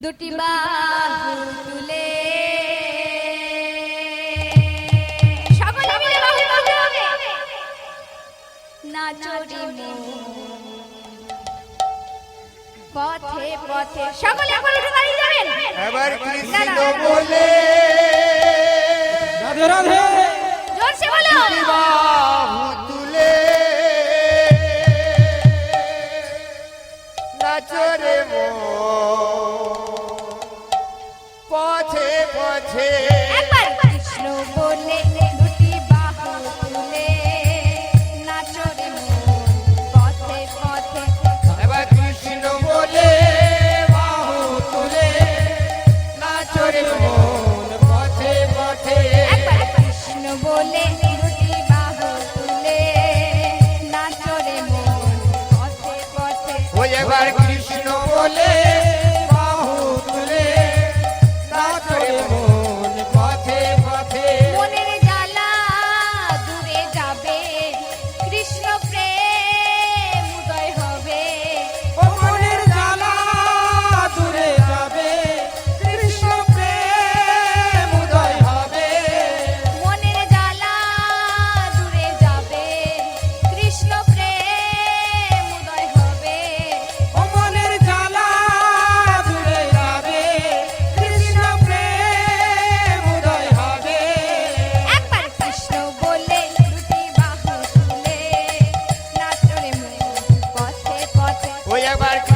দুটি বাহু তুলে। সকলে মিলে বাহু তুলতে পথে পথে সকলে একটু দাঁড়িয়ে যাবেন। এবার কৃষ্ণ বলে রাধে রাধে। বলো। বাহু তুলে। ole everybody come.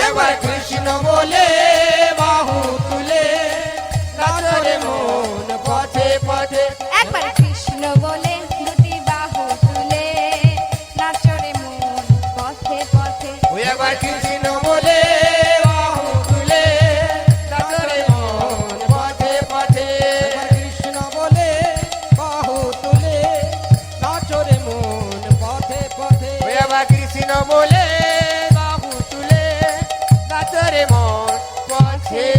এবার কৃষ্ণ বলে বাহু তুলে রাতরে মোর কৃষ্ণ